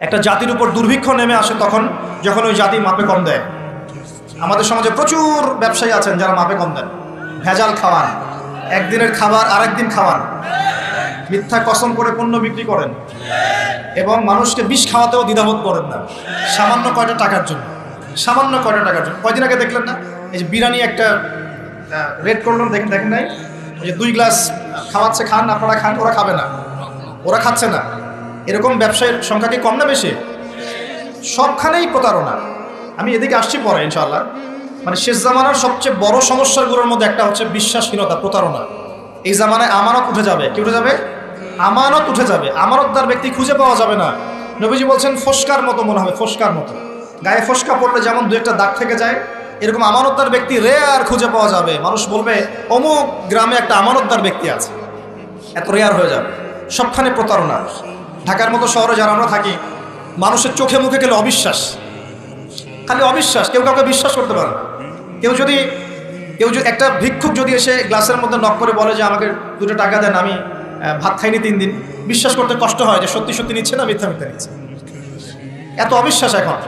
একটা জাতির উপর দুর্ভিক্ষ নেমে আসে তখন, যখন ওই জাতি মাপে কম দেয়। আমাদের সমাজে প্রচুর ব্যবসায়ী আছেন যারা মাপে কম দেন। ভেজাল খাওয়ান, একদিনের খাবার আরেকদিন খাওয়ান। মিথ্যা কসম করে পণ্য বিক্রি করেন। এবং মানুষকে বিষ খাওয়াতেও দ্বিধাবোধ করেন না। সামান্য কয়টা টাকার জন্য। সামান্য কয়টা টাকার জন্য। কয়দিন আগে দেখলেন না? এই যে বিরিয়ানি একটা রেড করলেন দেখেন দেখেন নাই? ওই যে দুই গ্লাস খাওয়াচ্ছে, খান, আপনারা খান, ওরা খাবে না। ওরা খাচ্ছে না। এরকম ব্যবসায়ের সংখ্যা কি কম না বেশি? সবখানেই প্রতারণা। আমি এদিকে আসছি পরে, ইনশাআল্লাহ। মানে শেষ জামানার সবচেয়ে বড় সমস্যাগুলোর মধ্যে একটা হচ্ছে বিশ্বাসহীনতা, প্রতারণা। এই জামানায় আমানত উঠে যাবে। কি উঠে যাবে? আমানত উঠে যাবে। আমানতদার ব্যক্তি খুঁজে পাওয়া যাবে না। নবীজি বলছেন, ফস্কার মতো মনে হবে, ফস্কার মতো। গায়ে ফস্কা পড়লে যেমন দু একটা দাগ থেকে যায়, এরকম আমানতদার ব্যক্তি রেয়ার খুঁজে পাওয়া যাবে। মানুষ বলবে, অমুক গ্রামে একটা আমানতদার ব্যক্তি আছে। এত রেয়ার হয়ে যাবে। সবখানে প্রতারণা। ঢাকার মতো শহরে যারা আমরা থাকি, মানুষের চোখে মুখে গেলে অবিশ্বাস। খালি অবিশ্বাস, কেউ কাউকে বিশ্বাস করতে পারে কেউ যদি কেউ যদি, একটা ভিক্ষুক যদি এসে গ্লাসের মধ্যে নক করে বলে যে, আমাকে দুটো টাকা দেন, আমি ভাত খাইনি তিন দিন। বিশ্বাস করতে কষ্ট হয় যে, সত্যি সত্যি নিচ্ছে না, মিথ্যা মিথ্যা নিচ্ছে। এত অবিশ্বাস এখন।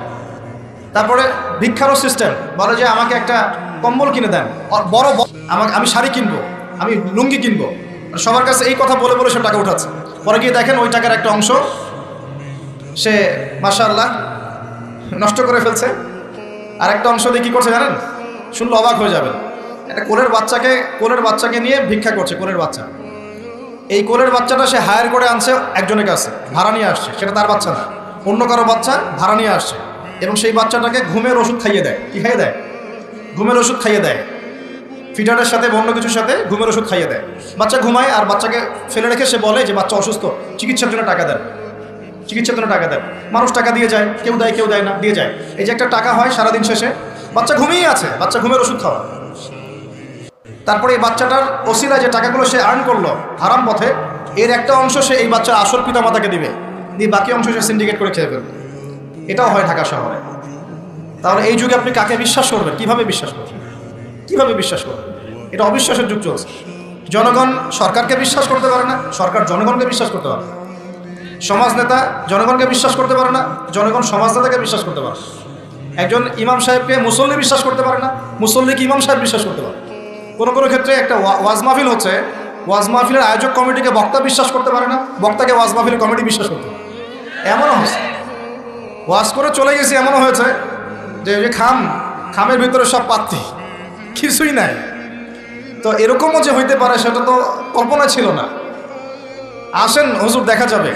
তারপরে ভিক্ষারও সিস্টেম বলে যে, আমাকে একটা কম্বল কিনে দেন। বড় আমাকে, আমি শাড়ি কিনবো, আমি লুঙ্গি কিনবো। সবার কাছে এই কথা বলে বলে সে টাকা উঠাচ্ছে। পরে গিয়ে দেখেন ওই টাকার একটা অংশ। সে, মাশাআল্লাহ, নষ্ট করে ফেলছে। আর একটা অংশ দিয়ে কী করছে জানেন? শুনলে অবাক হয়ে যাবেন। একটা কোলের বাচ্চাকে কোলের বাচ্চাকে নিয়ে ভিক্ষা করছে, কোলের বাচ্চা। এই কোলের বাচ্চাটা সে হায়ার করে আনছে একজনের কাছে, ভাড়া নিয়ে আসছে, সেটা তার বাচ্চা না। অন্য কারও বাচ্চা ভাড়া নিয়ে আসছে। এবং সেই বাচ্চাটাকে ঘুমের ওষুধ খাইয়ে দেয়। কি খাইয়ে দেয়? ঘুমের ওষুধ খাইয়ে দেয়। ফিটারের সাথে অন্য কিছুর সাথে ঘুমের ওষুধ খাইয়ে দেয়। বাচ্চা ঘুমায় আর বাচ্চাকে ফেলে রেখে সে বলে যে, বাচ্চা অসুস্থ, চিকিৎসার জন্য টাকা দেন। চিকিৎসার জন্য টাকা দেন। মানুষ টাকা দিয়ে যায়, কেউ দেয় কেউ দেয় না, দিয়ে যায়। এই যে একটা টাকা হয় সারাদিন শেষে, বাচ্চা ঘুমিয়ে আছে, বাচ্চা ঘুমের ওষুধ খাওয়া। তারপরে এই বাচ্চাটার ওসিলা যে টাকাগুলো সে আর্ন করল হারাম পথে, এর একটা অংশ সে এই বাচ্চার আসল পিতামাতাকে দিবে। দিয়ে বাকি অংশ সে সিন্ডিকেট করে খেয়ে ফেলবে। এটাও হয় ঢাকা শহরে। তাহলে এই যুগে আপনি কাকে বিশ্বাস করবেন? কীভাবে বিশ্বাস করবেন? কীভাবে বিশ্বাস করবেন এটা অবিশ্বাসের যুগ চলছে। জনগণ সরকারকে বিশ্বাস করতে পারে না, সরকার জনগণকে বিশ্বাস করতে পারে না। সমাজ নেতা জনগণকে বিশ্বাস করতে পারে না, জনগণ সমাজ নেতাকে বিশ্বাস করতে পারে একজন ইমাম সাহেবকে মুসল্লি বিশ্বাস করতে পারে না মুসল্লিকে ইমাম সাহেব বিশ্বাস করতে পারে? কোনো কোনো ক্ষেত্রে একটা ওয়া- ওয়াজ মাহফিল হচ্ছে, ওয়াজ মাহফিলের আয়োজক কমিটিকে বক্তা বিশ্বাস করতে পারে না, বক্তাকে ওয়াজ মাহফিল কমিটি বিশ্বাস করতে পারে এমনও হয়েছে ওয়াজ করে চলে গেছি, এমনও হয়েছে যে খাম, খামের ভিতরে সব পাত্তি কিছুই নাই। তো এরকমও যে হইতে পারে, সেটা তো কল্পনা ছিল না। আসেন, হুজুর, দেখা যাবে।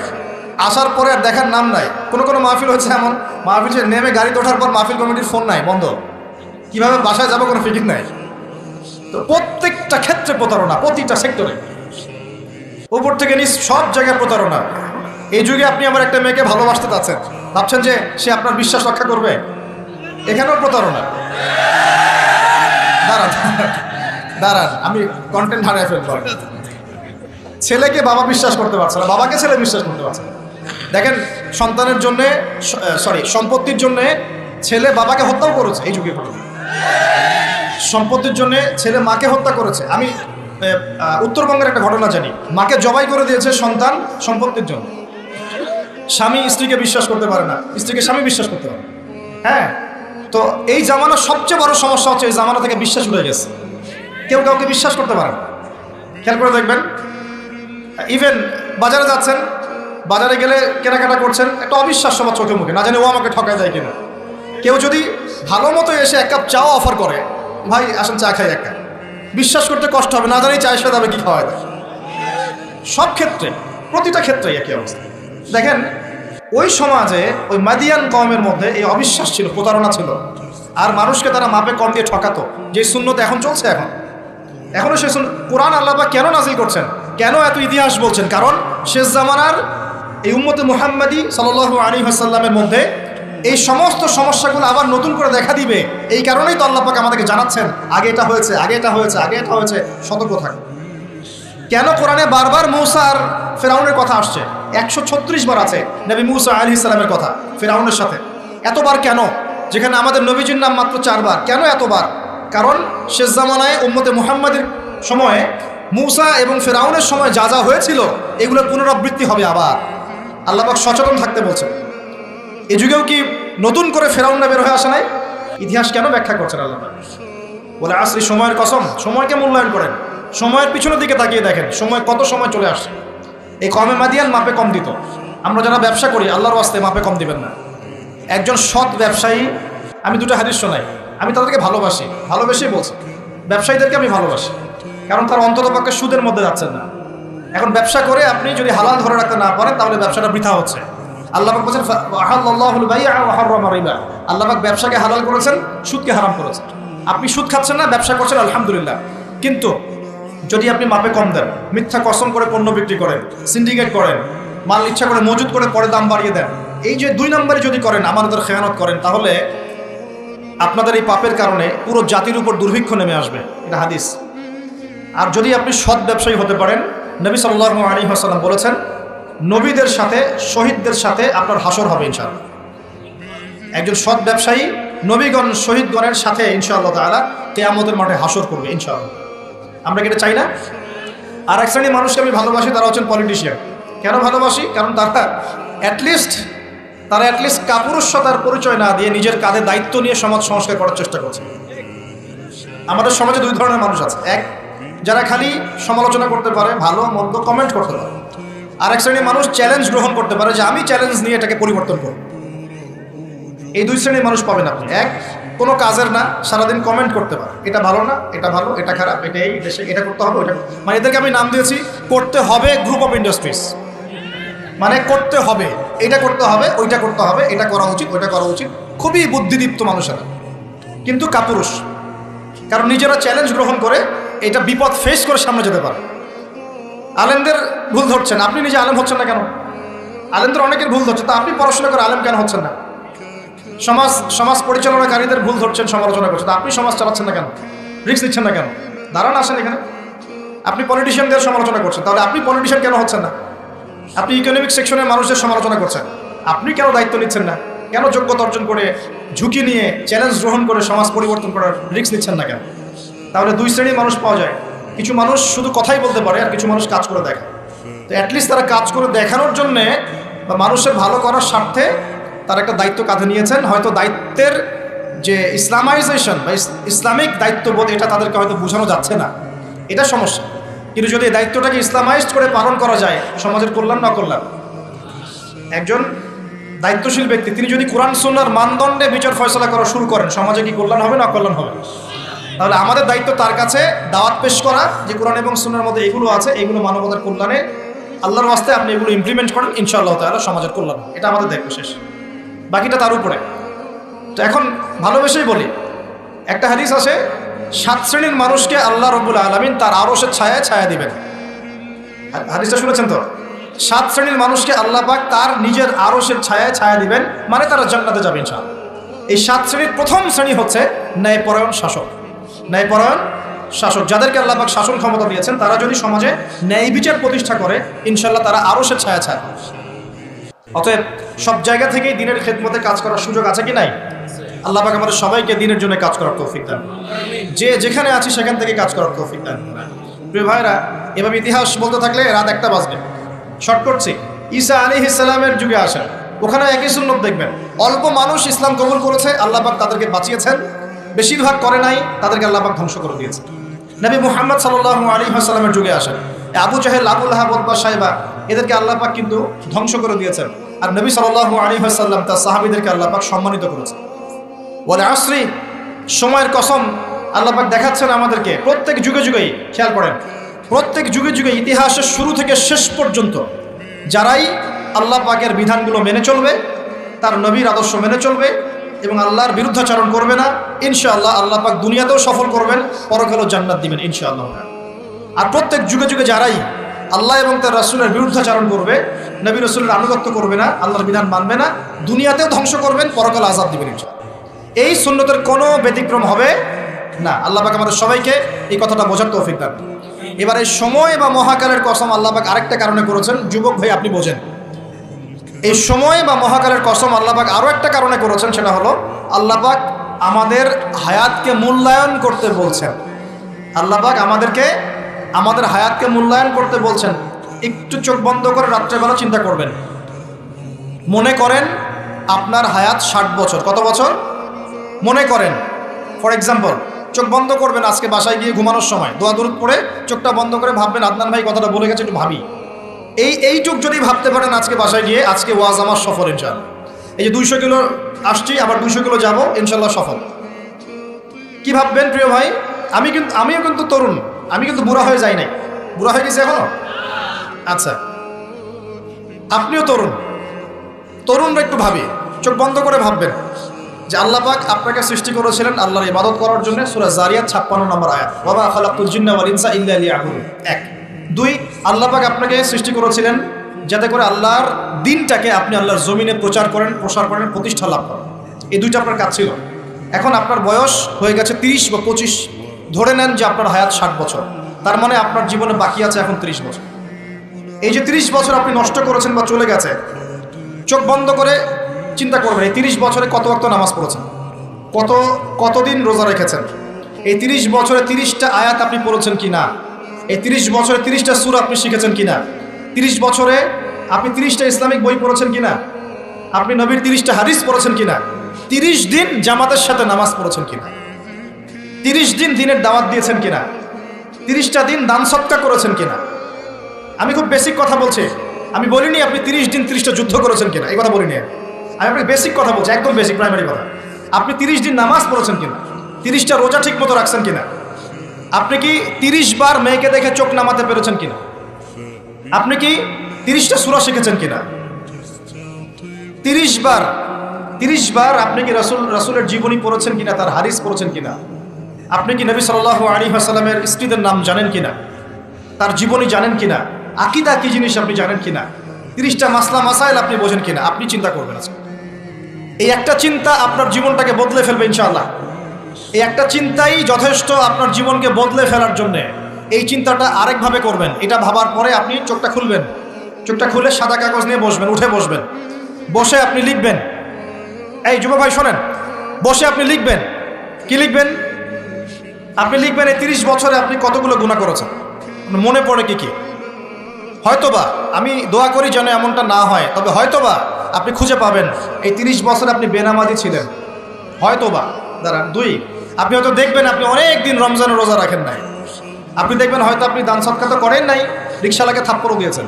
আসার পরে আর দেখার নাম নাই। কোনো কোনো মাহফিল হচ্ছে এমন, মাহফিল নেমে গাড়িতে ওঠার পর মাহফিল কমিটির ফোন নাই, বন্ধ। কীভাবে বাসায় যাব কোনো ফিকির নাই। তো প্রত্যেকটা ক্ষেত্রে প্রতারণা, প্রতিটা সেক্টরে। উপর থেকে নিচ সব জায়গায় প্রতারণা। এই যুগে আপনি আমার একটা মেয়েকে ভালোবাসতে চাচ্ছেন। ভাবছেন যে সে আপনার বিশ্বাস রক্ষা করবে? এখানেও প্রতারণা। দাঁড়ান। দাঁড়ান, আমি কন্টেন্ট হারিয়ে ফেলব। ছেলেকে বাবা বিশ্বাস করতে পারছে না, বাবাকে ছেলে বিশ্বাস করতে পারছে না। দেখেন, সন্তানের জন্য সরি সম্পত্তির জন্য ছেলে বাবাকে হত্যাও করেছে এই যুগে সম্পত্তির জন্য ছেলে মাকে হত্যা করেছে। আমি উত্তরবঙ্গের একটা ঘটনা জানি। মাকে জবাই করে দিয়েছে সন্তান সম্পত্তির জন্য। স্বামী স্ত্রীকে বিশ্বাস করতে পারে না। স্ত্রীকে স্বামী বিশ্বাস করতে পারে হ্যাঁ? তো এই জামানার সবচেয়ে বড় সমস্যা হচ্ছে এই জামানা থেকে বিশ্বাস উঠে গেছে। কেউ কাউকে বিশ্বাস করতে পারে খেয়াল করে দেখবেন ইভেন বাজারে যাচ্ছেন, বাজারে গেলে কেনাকাটা করছেন, একটা অবিশ্বাস সবার চোখে মুখে, না জানি ও আমাকে ঠকায় যায় কিনা। কেউ যদি ভালো মতো এসে এক কাপ চাও অফার করে, ভাই, আসেন চা খাই এক কাপ। বিশ্বাস করতে কষ্ট হবে, না জানি চায়ের সাথে আমি কি খাওয়া দেয় সব ক্ষেত্রে, প্রতিটা ক্ষেত্রে একই অবস্থা। দেখেন ওই সমাজে, ওই মাদিয়ান কমের মধ্যে এই অবিশ্বাস ছিল, প্রতারণা ছিল। আর মানুষকে তারা মাপে কম দিয়ে ঠকাতো। যে শূন্যতা এখন চলছে এখন। এখনও শেষ কোরআন আল্লাহবা কেন নাজিল করছেন? কেন এত ইতিহাস বলছেন? কারণ শেষ জামানার এই উম্মতে মুহাম্মাদি সাল আলী হাসাল্লামের মধ্যে এই সমস্ত সমস্যাগুলো আবার নতুন করে দেখা দিবে। এই কারণেই তো আল্লাপাক আমাদেরকে জানাচ্ছেন, আগে এটা হয়েছে, আগে এটা হয়েছে, আগে এটা হয়েছে, সতর্ক থাকে। কেন কোরআনে বারবার মৌসা আর ফেরাউনের কথা আসছে? একশো ছত্রিশ বার আছে নবী মৌসা আলী ইসলামের কথা, ফেরাউনের সাথে। এতবার কেন? যেখানে আমাদের নবীজির নাম মাত্র চারবার। কেন এতবার? কারণ শেষ জামানায় উম্মতে মুহাম্মাদের সময়ে মুসা এবং ফেরাউনের সময় যা যা হয়েছিল, এগুলোর পুনরাবৃত্তি হবে আবার। আল্লাহবাক সচেতন থাকতে বলছেন। এ যুগেও কি নতুন করে ফেরাউনরা বের হয়ে আসে নাই? ইতিহাস কেন ব্যাখ্যা করছেন আল্লাহ বলে, আসরি, সময়ের কসম, সময়কে মূল্যায়ন করেন। সময়ের পিছনের দিকে তাকিয়ে দেখেন, সময় কত সময় চলে আসছে। এই কমে মাদিয়ান মাপে কম দিত। আমরা যারা ব্যবসা করি, আল্লাহর ওয়াস্তে মাপে কম দিবেন না। একজন সৎ ব্যবসায়ী, আমি দুটো হাদিস শোনাই। আমি তাদেরকে ভালোবাসি, ভালোবেসেই বলছি। ব্যবসায়ীদেরকে আমি ভালোবাসি, কারণ তার অন্ততপক্ষে সুদের মধ্যে যাচ্ছেন না। এখন ব্যবসা করে আপনি যদি হালাল ধরে রাখতে না পারেন, তাহলে ব্যবসাটা বৃথা হচ্ছে। আল্লাহ পাক বলছেন আহাল্লাহুল বাই'a ওয়া হাররামা রিবা। আল্লাহ পাক ব্যবসাকে হালাল করেছেন, সুদকে হারাম করেছেন। আপনি সুদ খাচ্ছেন না, ব্যবসা করছেন, আলহামদুলিল্লাহ। কিন্তু যদি আপনি মাপে কম দেন, মিথ্যা কসম করে পণ্য বিক্রি করেন সিন্ডিকেট করেন, মাল ইচ্ছা করে মজুত করে পরে দাম বাড়িয়ে দেন, এই যে দুই নম্বরে যদি করেন আমাদের খেয়ানত করেন, তাহলে আপনাদের এই পাপের কারণে পুরো জাতির উপর দুর্ভিক্ষ নেমে আসবে। এটা হাদিস। আর যদি আপনি সৎ ব্যবসায়ী হতে পারেন, নবী সাল্লাহ আলী হাসাল্লাম বলেছেন, নবীদের সাথে, শহীদদের সাথে আপনার হাসর হবে ইনশাআল্লাহ। একজন সৎ ব্যবসায়ী, নবীগণ, শহীদগণের সাথে ইনশাআল্লাহ তালা কেয়ামতের মাঠে হাসর করবে ইনশাআল্লাহ। আমরা কি এটা চাই না? আর এক শ্রেণির মানুষকে আমি ভালোবাসি, তারা হচ্ছেন পলিটিশিয়ান কেন ভালোবাসি? কারণ তারা অ্যাটলিস্ট তারা অ্যাটলিস্ট কাপুরুষতার পরিচয় না দিয়ে নিজের কাঁধে দায়িত্ব নিয়ে সমাজ সংস্কার করার চেষ্টা করছে। আমাদের সমাজে দুই ধরনের মানুষ আছে। এক, যারা খালি সমালোচনা করতে পারে, ভালো, মন্দ কমেন্ট করতে পারে। আর এক শ্রেণির মানুষ চ্যালেঞ্জ গ্রহণ করতে পারে যে আমি চ্যালেঞ্জ নিয়ে এটাকে পরিবর্তন করব। এই দুই শ্রেণির মানুষ পাবেন আপনি। এক কোনো কাজের না, সারাদিন কমেন্ট করতে পারে। এটা ভালো না, এটা ভালো, এটা খারাপ, এটা এই দেশে এটা করতে হবে ওটা মানে এদেরকে আমি নাম দিয়েছি, করতে হবে গ্রুপ অফ ইন্ডাস্ট্রিজ মানে করতে হবে, এটা করতে হবে, ওইটা করতে হবে, এটা করা উচিত, ওইটা করা উচিত। খুবই বুদ্ধিদীপ্ত মানুষেরা। কিন্তু কাপুরুষ। কারণ নিজেরা চ্যালেঞ্জ গ্রহণ করে, এটা বিপদ ফেস করে সামনে যেতে পারে। আলেমদের ভুল ধরছেন, আপনি নিজে আলেম হচ্ছেন না কেন? আলেমদের অনেকের ভুল ধরছে, তা আপনি পড়াশোনা করে আলেম কেন হচ্ছেন না? সমাজ সমাজ পরিচালনাকারীদের ভুল ধরছেন, সমালোচনা করছেন। আপনি সমাজ চালাচ্ছেন না কেন? রিক্স নিচ্ছেন না কেন? দাঁড়ান, আসেন এখানে। আপনি পলিটিশিয়ানদের সমালোচনা করছেন। তাহলে আপনি পলিটিশিয়ান কেন হচ্ছেন না? আপনি ইকোনমিক সেকশনের মানুষদের সমালোচনা করছেন। আপনি কেন দায়িত্ব নিচ্ছেন না? কেন যোগ্যতা অর্জন করে ঝুঁকি নিয়ে চ্যালেঞ্জ গ্রহণ করে সমাজ পরিবর্তন করার রিক্স নিচ্ছেন না কেন? তাহলে দুই শ্রেণির মানুষ পাওয়া যায়। কিছু মানুষ শুধু কথাই বলতে পারে আর কিছু মানুষ কাজ করে দেখে তো অ্যাটলিস্ট তারা কাজ করে দেখানোর জন্যে বা মানুষের ভালো করার স্বার্থে তারা একটা দায়িত্ব কাঁধে নিয়েছেন। হয়তো দায়িত্বের যে ইসলামাইজেশন বা ইসলামিক দায়িত্ববোধ, এটা তাদেরকে হয়তো বোঝানো যাচ্ছে না। এটা সমস্যা। কিন্তু যদি এই দায়িত্বটাকে ইসলামাইজড করে পালন করা যায়, সমাজের কল্যাণ না কল্যাণ একজন দায়িত্বশীল ব্যক্তি, তিনি যদি কোরআন, সুন্নার মানদণ্ডে বিচার ফয়সলা করা শুরু করেন, সমাজে কি কল্যাণ হবে, না কল্যাণ হবে? তাহলে আমাদের দায়িত্ব তার কাছে দাওয়াত পেশ করা, যে কোরআন এবং সুন্নার মধ্যে এগুলো আছে, এগুলো মানবতার কল্যাণে, আল্লাহর বাস্তে আপনি এগুলো ইমপ্লিমেন্ট করেন, ইনশাআল্লাহ তাহলে সমাজের কল্যাণ এটা আমাদের দায়িত্ব শেষ। বাকিটা তার উপরে। তো এখন ভালোবেসেই বলি, একটা হাদিস আছে, সাত শ্রেণির মানুষকে আল্লাহ রবুল আলমিন তার আরসের ছায়ায় ছায়া দিবেন। হাদিসটা শুনেছেন তো? সাত শ্রেণির মানুষকে আল্লাহ পাক তার নিজের আরসের ছায়ায় ছায়া দিবেন মানে তারা জান্নাতে যাবে ইনশাআল্লাহ। এই সাত শ্রেণির প্রথম শ্রেণি হচ্ছে ন্যায়পরায়ণ শাসক। ন্যায়পরায়ণ শাসক, যাদেরকে আল্লাহ পাক শাসন ক্ষমতা দিয়েছেন, তারা যদি সমাজে ন্যায় বিচার প্রতিষ্ঠা করে ইনশাল্লাহ তারা আরসের ছায়া ছায়া। অতএব সব জায়গা থেকেই দিনের খেদমতে কাজ করার সুযোগ আছে কি নাই? আল্লাহ পাক আমাদের সবাইকে দিনের জন্য কাজ করার তৌফিক দেন। যে যেখানে আছি সেখান থেকে কাজ করার তৌফিক দেন। প্রিয় ভাইরা এভাবে ইতিহাস বলতে থাকলে রাত একটা বাজবে। শর্ট করছি। ঈসা আলী ইসলামের যুগে আসেন ওখানে একই সুন্নত দেখবেন। অল্প মানুষ ইসলাম কবুল করেছে, আল্লাহ পাক তাদেরকে বাঁচিয়েছেন। বেশিরভাগ করে নাই, তাদেরকে আল্লাহ পাক ধ্বংস করে দিয়েছে। নবী মুহাম্মদ সাল্লাহ আলী হাসালামের যুগে আসেন আবু জাহেল আবুল হাবদ বা সাহেবা এদেরকে আল্লাহ পাক কিন্তু ধ্বংস করে দিয়েছেন। আর নবী সাল্লাহ আলী হাসাল্লাম তার সাহাবিদেরকে আল্লাহ পাক সম্মানিত করেছেন। বলে আশ্রী সময়ের কসম আল্লাপাক দেখাচ্ছেন আমাদেরকে, প্রত্যেক যুগে যুগেই, খেয়াল করেন, প্রত্যেক যুগে যুগে ইতিহাসের শুরু থেকে শেষ পর্যন্ত যারাই আল্লাহ পাকের বিধানগুলো মেনে চলবে, তার নবীর আদর্শ মেনে চলবে এবং আল্লাহর বিরুদ্ধাচরণ করবে না, ইনশাআল্লাহ আল্লাহ পাক দুনিয়াতেও সফল করবেন, পরকালেও জান্নাত দিবেন, ইনশাআল্লাহ। আর প্রত্যেক যুগে যুগে যারাই আল্লাহ এবং তার রাসুলের বিরুদ্ধাচারণ করবে, নবী রসুলের আনুগত্য করবে না, আল্লাহর বিধান মানবে না, দুনিয়াতেও ধ্বংস করবেন, পরকাল আজাদ দিবেন এই সুন্নতের কোনো ব্যতিক্রম হবে না। আল্লাহ পাক আমাদের সবাইকে এই কথাটা বোঝার তৌফিক এবার এই সময় বা মহাকালের কসম আল্লাহ পাক আরেকটা কারণে করেছেন, যুবক ভাই আপনি বোঝেন। এই সময় বা মহাকালের কসম আল্লাহ পাক আরও একটা কারণে করেছেন, সেটা হলো আল্লাহ পাক আমাদের হায়াতকে মূল্যায়ন করতে বলছেন। আল্লাহ পাক আমাদেরকে আমাদের হায়াতকে মূল্যায়ন করতে বলছেন, একটু চোখ বন্ধ করে রাত্রেবেলা চিন্তা করবেন। মনে করেন আপনার হায়াত ষাট বছর। কত বছর? মনে করেন। ফর এক্সাম্পল চোখ বন্ধ করবেন আজকে বাসায় গিয়ে ঘুমানোর সময়। দোয়া দূর পড়ে চোখটা বন্ধ করে ভাববেন, আদনান ভাই, কথাটা বলে গেছে, একটু ভাবি। এই, এইটুক যদি ভাবতে পারেন আজকে বাসায় গিয়ে, আজকে ওয়াজ আমার সফল ইনশাল্লাহ এই যে দুইশো কিলো আসছি, আবার দুইশো কিলো যাব ইনশাল্লাহ সফল। কি ভাববেন প্রিয় ভাই? আমি কিন্তু, আমিও কিন্তু তরুণ। আমি কিন্তু বুড়া হয়ে যাই নাই। বুড়া হয়ে গেছি এখনও? আচ্ছা। আপনিও তরুণ। তরুণরা একটু ভাবি। চোখ বন্ধ করে ভাববেন যে আল্লাহ পাক আপনাকে সৃষ্টি করেছিলেন আল্লাহর ইবাদত করার জন্য সূরা জারিয়াত 56 নম্বর আয়াত। ওয়া মা খালাকতুল জিন্না ইনসা ইল্লা লিয়াবুদুন। এক। দুই, আল্লাহ পাক আপনাকে সৃষ্টি করেছিলেন যাতে করে আল্লাহর দিনটাকে আপনি আল্লাহর জমিনে প্রচার করেন, প্রসার করেন, প্রতিষ্ঠা লাভ করেন। এই দুইটা আপনার কাজ ছিল। এখন আপনার বয়স হয়ে গেছে তিরিশ বা পঁচিশ। ধরে নেন যে আপনার হায়াত ষাট বছর। তার মানে আপনার জীবনে বাকি আছে এখন তিরিশ বছর। এই যে তিরিশ বছর আপনি নষ্ট করেছেন বা চলে গেছে, চোখ বন্ধ করে চিন্তা করবেন, এই তিরিশ বছরে কত অক্ত নামাজ পড়েছেন? কত, কতদিন রোজা রেখেছেন? এই তিরিশ বছরে তিরিশটা আয়াত আপনি পড়েছেন কি না এই তিরিশ বছরে তিরিশটা সুর আপনি শিখেছেন কি না তিরিশ বছরে আপনি তিরিশটা ইসলামিক বই পড়েছেন কি না আপনি নবীর তিরিশটা হাদিস পড়েছেন কি না তিরিশ দিন জামাতের সাথে নামাজ পড়েছেন কি না তিরিশ দিন দিনের দাওয়াত দিয়েছেন কিনা? তিরিশটা দিন দান সৎকা করেছেন কিনা? আমি খুব বেসিক কথা বলছি। আমি বলিনি আপনি তিরিশ দিন তিরিশটা যুদ্ধ করেছেন কিনা? এই কথা বলিনি আমি। আপনাকে বেসিক কথা বলছি, একদম বেসিক প্রাইমারি কথা। আপনি তিরিশ দিন নামাজ পড়েছেন কিনা? তিরিশটা রোজা ঠিক মতো রাখছেন কিনা? আপনি কি তিরিশ বার মেয়েকে দেখে চোখ নামাতে পেরেছেন কিনা? আপনি কি তিরিশটা সুরা শিখেছেন কিনা? তিরিশ বার তিরিশ বার আপনি কি রাসুল, রাসুলের জীবনী পড়েছেন কিনা? তার হারিস পড়েছেন কিনা? আপনি কি নবী সাল্লাহ আলী আসালামের স্ত্রীদের নাম জানেন কিনা? তার জীবনী জানেন কিনা? আকিদা কি জিনিস আপনি জানেন কিনা? তিরিশটা মাসলা, মাসাইল আপনি বোঝেন কিনা? আপনি চিন্তা করবেন আজকে। এই একটা চিন্তা আপনার জীবনটাকে বদলে ফেলবে ইনশাআল্লাহ। এই একটা চিন্তাই যথেষ্ট আপনার জীবনকে বদলে ফেলার জন্যে। এই চিন্তাটা আরেকভাবে করবেন। এটা ভাবার পরে আপনি চোখটা খুলবেন। চোখটা খুলে সাদা কাগজ নিয়ে বসবেন, উঠে বসবেন। বসে আপনি লিখবেন। এই যুব ভাই, শোনেন। বসে আপনি লিখবেন। কি লিখবেন? আপনি লিখবেন এই তিরিশ বছরে আপনি কতগুলো গুণা করেছেন? মনে পড়ে কি কি? হয়তোবা, আমি দোয়া করি যেন এমনটা না হয়, তবে হয়তোবা আপনি খুঁজে পাবেন এই তিরিশ বছরে আপনি বেনামাজি ছিলেন। হয়তোবা, দাঁড়ান, দুই, আপনি হয়তো দেখবেন আপনি অনেক দিন রমজানের রোজা রাখেন নাই। আপনি দেখবেন হয়তো আপনি দান সৎকার তো করেন নাই রিক্সালাকে থাপ্পড়ও দিয়েছেন।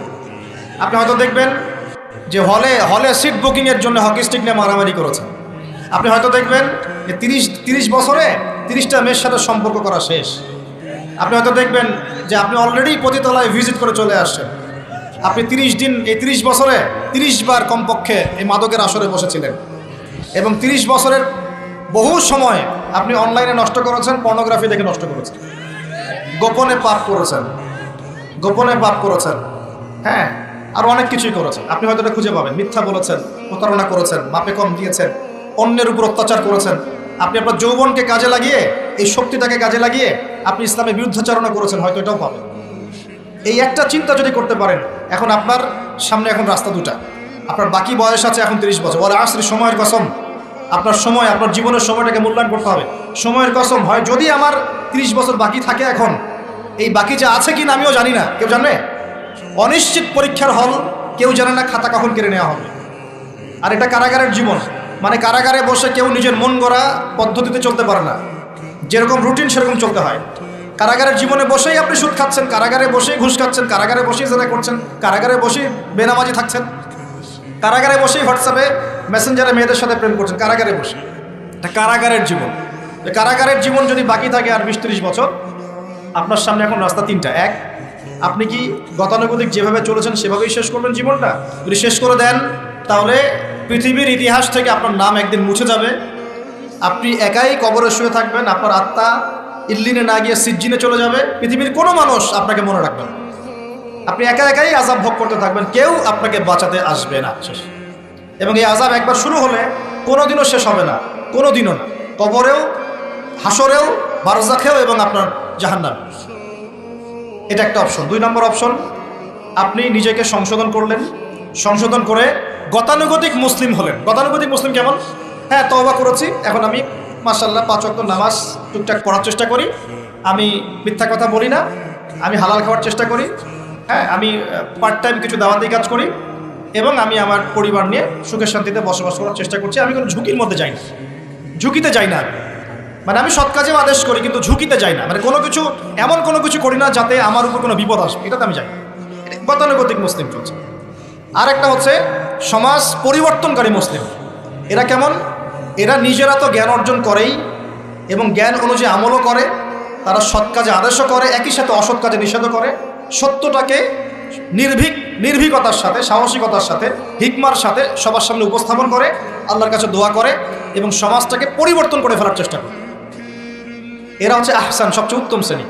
আপনি হয়তো দেখবেন যে হলে হলে সিট বুকিংয়ের জন্য হকি স্টিক নিয়ে মারামারি করেছেন। আপনি হয়তো দেখবেন যে তিরিশ তিরিশ বছরে তিরিশটা মেয়ের সাথে সম্পর্ক করা শেষ। আপনি হয়তো দেখবেন যে আপনি অলরেডি পতিতলায় ভিজিট করে চলে আসছেন। আপনি তিরিশ দিন, এই তিরিশ বছরে তিরিশ বার কমপক্ষে এই মাদকের আসরে বসেছিলেন। এবং তিরিশ বছরের বহু সময় আপনি অনলাইনে নষ্ট করেছেন পর্নোগ্রাফি দেখে নষ্ট করেছেন। গোপনে পাপ করেছেন। গোপনে পাপ করেছেন। হ্যাঁ আর অনেক কিছুই করেছেন। আপনি হয়তো এটা খুঁজে পাবেন। মিথ্যা বলেছেন, প্রতারণা করেছেন, মাপে কম দিয়েছেন, অন্যের উপর অত্যাচার করেছেন। আপনি আপনার যৌবনকে কাজে লাগিয়ে, এই শক্তিটাকে কাজে লাগিয়ে আপনি ইসলামের বিরুদ্ধাচারণা করেছেন, হয়তো এটাও পাবেন। এই একটা চিন্তা যদি করতে পারেন, এখন আপনার সামনে এখন রাস্তা দুটা। আপনার বাকি বয়স আছে এখন তিরিশ বছর। বলে আসলে সময়ের কসম। আপনার সময়, আপনার জীবনের সময়টাকে মূল্যায়ন করতে হবে। সময়ের কসম হয়, যদি আমার তিরিশ বছর বাকি থাকে এখন, এই বাকি যে আছে কি না আমিও জানি না। কেউ জানে অনিশ্চিত পরীক্ষার হল কেউ জানে না, খাতা কখন কেড়ে নেওয়া হবে। আর এটা কারাগারের জীবন। মানে কারাগারে বসে কেউ নিজের মন গড়া পদ্ধতিতে চলতে পারে না। যেরকম রুটিন সেরকম চলতে হয়। কারাগারের জীবনে বসেই আপনি সুদ খাচ্ছেন, কারাগারে বসেই ঘুষ খাচ্ছেন, কারাগারে বসেই জেনা করছেন, কারাগারে বসেই বেনামাজি থাকছেন। কারাগারে বসেই হোয়াটসঅ্যাপে মেসেঞ্জারে মেয়েদের সাথে প্রেম করছেন, কারাগারে বসে। এটা কারাগারের জীবন। কারাগারের জীবন যদি বাকি থাকে আর বিশ ত্রিশ বছর, আপনার সামনে এখন রাস্তা তিনটা। এক, আপনি কি গতানুগতিক যেভাবে চলেছেন সেভাবেই শেষ করবেন জীবনটা? যদি শেষ করে দেন, তাহলে পৃথিবীর ইতিহাস থেকে আপনার নাম একদিন মুছে যাবে। আপনি একাই কবরে শুয়ে থাকবেন, আপনার আত্মা ইল্লিনে না গিয়ে সিজ্জিনে চলে যাবে। পৃথিবীর কোনো মানুষ আপনাকে মনে রাখবে না। আপনি একা একাই আজাব ভোগ করতে থাকবেন, কেউ আপনাকে বাঁচাতে আসবে না। শেষ। এবং এই আজাব একবার শুরু হলে কোনোদিনও শেষ হবে না, কোনোদিনও না। কবরেও, হাসরেও বারজাখেও এবং আপনার জাহান্নামে। এটা একটা অপশন। দুই নম্বর অপশন, আপনি নিজেকে সংশোধন করলেন। সংশোধন করে গতানুগতিক মুসলিম হলেন। গতানুগতিক মুসলিম কেমন? হ্যাঁ তওবা করেছি। এখন আমি মাসাল্লাহ পাঁচ অক্ট নামাজ টুকটাক পড়ার চেষ্টা করি। আমি মিথ্যা কথা বলি না। আমি হালাল খাওয়ার চেষ্টা করি। হ্যাঁ আমি পার্ট টাইম কিছু দাওয়াতি কাজ করি এবং আমি আমার পরিবার নিয়ে সুখে শান্তিতে বসবাস করার চেষ্টা করছি। আমি কোনো ঝুঁকির মধ্যে যাই না। ঝুঁকিতে যাই না। মানে আমি সৎ কাজেও আদেশ করি, কিন্তু ঝুঁকিতে যাই না। মানে কোনো কিছু, এমন কোনো কিছু করি না যাতে আমার উপর কোনো বিপদ আসবে এটাতে আমি যাই গতানুগতিক মুসলিম চলছে। আর একটা হচ্ছে সমাজ পরিবর্তনকারী মুসলিম। এরা কেমন? এরা নিজেরা তো জ্ঞান অর্জন করেই এবং জ্ঞান অনুযায়ী আমলও করে, তারা সৎ কাজে আদেশও করে, একই সাথে অসৎ কাজে নিষেধও করে। সত্যটাকে নির্ভীক, নির্ভীকতার সাথে, সাহসিকতার সাথে, হিকমার সাথে সবার সামনে উপস্থাপন করে, আল্লাহর কাছে দোয়া করে এবং সমাজটাকে পরিবর্তন করে ফেলার চেষ্টা করে। এরা হচ্ছে আহসান, সবচেয়ে উত্তম শ্রেণি।